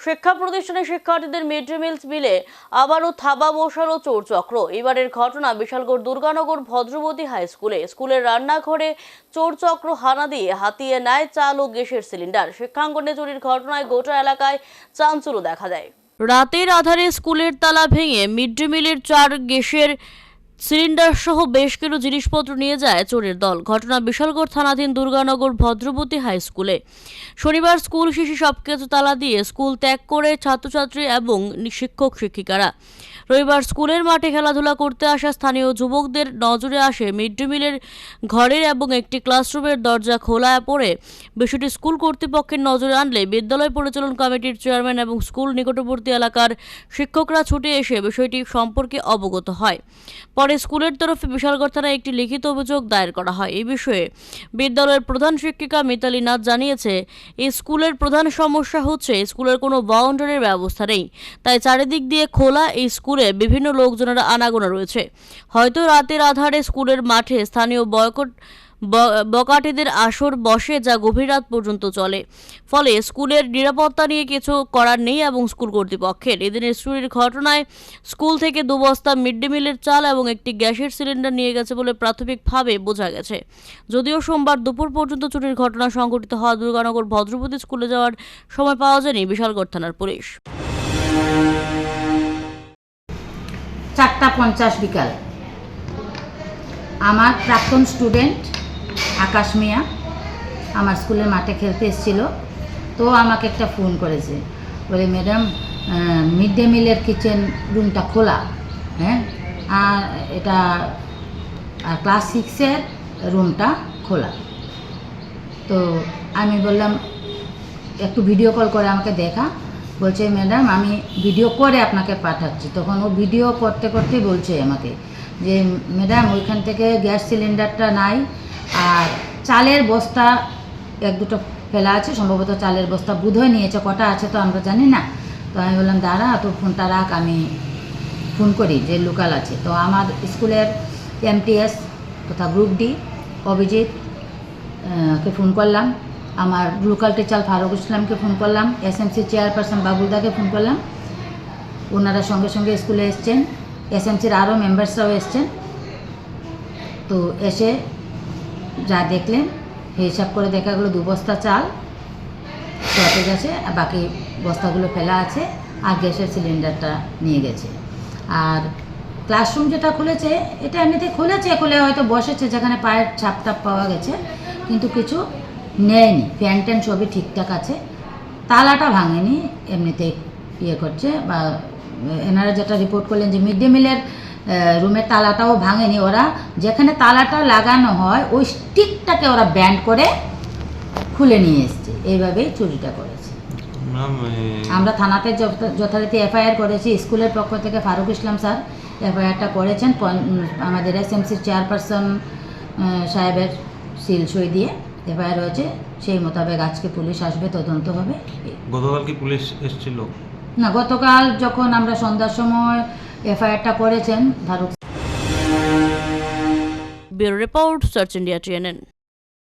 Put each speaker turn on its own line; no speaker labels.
শিক্ষা প্রতিষ্ঠানে শিক্ষার্থীদের মিড ডে মিলস বিলে আবারও থাবা বসানো চোর চক্র এবারের ঘটনা বিশালগড় দুর্গানগর ভদ্রবতী হাই স্কুলে। স্কুলের রান্নাঘরে চোর চক্র হানা দিয়ে হাতিয়ে নেয় চাল ও গ্যাসের সিলিন্ডার। শিক্ষাঙ্গনে চুরির ঘটনায় গোটা এলাকায় চাঞ্চল্য দেখা দেয়। রাতের আধারে স্কুলের তালা ভেঙে মিড ডে মিলের চার গ্যাসের সিলিন্ডার সহ বেশ কিছু জিনিসপত্র নিয়ে যায় চোরের দল। ঘটনা বিশালগড় থানাধীন দুর্গানগর ভদ্রবতী হাই স্কুলে। শনিবার স্কুল শিশু সবকিছু তালা দিয়ে স্কুল ত্যাগ করে ছাত্রছাত্রী এবং শিক্ষক শিক্ষিকারা রবিবার স্কুলের মাঠে খেলাধুলা করতে আসা স্থানীয় যুবকদের নজরে আসে মিড ডে মিলের ঘরের এবং একটি ক্লাসরুমের দরজা খোলা পড়ে। বিষয়টি স্কুল কর্তৃপক্ষের নজরে আনলে বিদ্যালয় পরিচালন কমিটির চেয়ারম্যান এবং স্কুল নিকটবর্তী এলাকার শিক্ষকরা ছুটে এসে বিষয়টি সম্পর্কে অবগত হয়। পরে স্কুলের তরফে বিশালগড় থানায় একটি লিখিত অভিযোগ দায়ের করা হয়। এই বিষয়ে বিদ্যালয়ের প্রধান শিক্ষিকা মিতালি নাথ জানিয়েছে এই স্কুলের প্রধান সমস্যা হচ্ছে স্কুলের কোনো বাউন্ডারির ব্যবস্থা নেই। তাই চারিদিক দিয়ে খোলা এই স্কুলে বিভিন্ন লোকজনের আনাগোনা রয়েছে। হয়তো রাতের আধারে স্কুলের মাঠে স্থানীয় বয়কট বকাটেদের আসর বসে যা গভীর রাত পর্যন্ত চলে। ফলে স্কুলের নিরাপত্তা নিয়ে কিছু করার নেই এবং স্কুল কর্তৃপক্ষের। এদিনের চুরির ঘটনায় স্কুল থেকে দু বস্তা মিড ডে মিলের চাল এবং একটি গ্যাসের সিলিন্ডার নিয়ে গেছে বলে প্রাথমিকভাবে বোঝা গেছে। যদিও সোমবার দুপুর পর্যন্ত চুরির ঘটনা সংঘটিত হওয়া দুর্গানগর ভদ্রপতি স্কুলে যাওয়ার সময় পাওয়া যায়নি বিশালগড় থানার পুলিশ।
চারটা পঞ্চাশ বিকাল। আমার প্রাক্তন স্টুডেন্ট আকাশ মিয়া আমার স্কুলের মাঠে খেলতে এসেছিল, তো আমাকে একটা ফোন করেছে। বলে, ম্যাডাম মিড ডে মিলের কিচেন রুমটা খোলা হ্যাঁ? আর এটা, আর ক্লাস সিক্সের রুমটা খোলা। তো আমি বললাম, একটু ভিডিও কল করে আমাকে দেখা। বলছে, ম্যাডাম, আমি ভিডিও করে আপনাকে পাঠাচ্ছি। তখন ও ভিডিও করতে করতে বলছে আমাকে যে, ম্যাডাম, ওইখান থেকে গ্যাস সিলিন্ডারটা নাই, আর চালের বস্তা এক দুটো ফেলা আছে, সম্ভবত চালের বস্তা বোধহয় নিয়েছে, কটা আছে তো আমরা জানি না। তো আমি বললাম, দাঁড়া তো ফোনটা রাখ, আমি ফোন করি, যে লোকাল আছে। তো আমার স্কুলের এমটিএস তথা গ্রুপ ডি অভিজিৎ কে ফোন করলাম। আমার লোকাল টিচার ফারুক ইসলামকে ফোন করলাম এসএমসি চেয়ারপারসন বাবুলদাকে ফোন করলাম। ওনারা সঙ্গে সঙ্গে স্কুলে এসছেন এসএমসির আরও মেম্বার্সরাও এসছেন। তো এসে যা দেখলেন হিসাব করে দেখা গেলো দু বস্তা চাল শর্টেজ আছে, আর বাকি বস্তাগুলো ফেলা আছে, আর গ্যাসের সিলিন্ডারটা নিয়ে গেছে। আর ক্লাসরুম যেটা খুলেছে, এটা এমনিতে খুলেছে, খুলে হয়তো বসেছে, যেখানে পায়ের ছাপ টাপ পাওয়া গেছে, কিন্তু কিছু নেয়নি ফ্যান ট্যান সবই ঠিকঠাক আছে। তালাটা ভাঙেনি এমনিতে ইয়ে করছে বা এনারা যেটা রিপোর্ট করলেন যে মিড ডে মিলের রুমের তালাটাও ভাঙেনি ওরা। যেখানে তালাটা লাগানো হয় ওই স্টিকটাকে ওরা ব্যান্ড করে খুলে নিয়ে এসছে। এইভাবেই চুরিটা করেছে। আমরা থানাতে যথা- যথারীতি এফআইআর করেছি। স্কুলের পক্ষ থেকে ফারুক ইসলাম স্যার এফআইআরটা করেছেন পন- এস আমাদের এসএমসির চেয়ারপারসন সাহেবের সিল সই দিয়ে। এফআইআর রয়েছে সেই মোতাবেক আজকে পুলিশ আসবে তদন্ত হবে
গতকাল কি পুলিশ এসেছিল?
না গতকাল যখন আমরা সন্ধ্যার সময় এফআইআরটা করেছেন ধারক
bureau report search India TNN.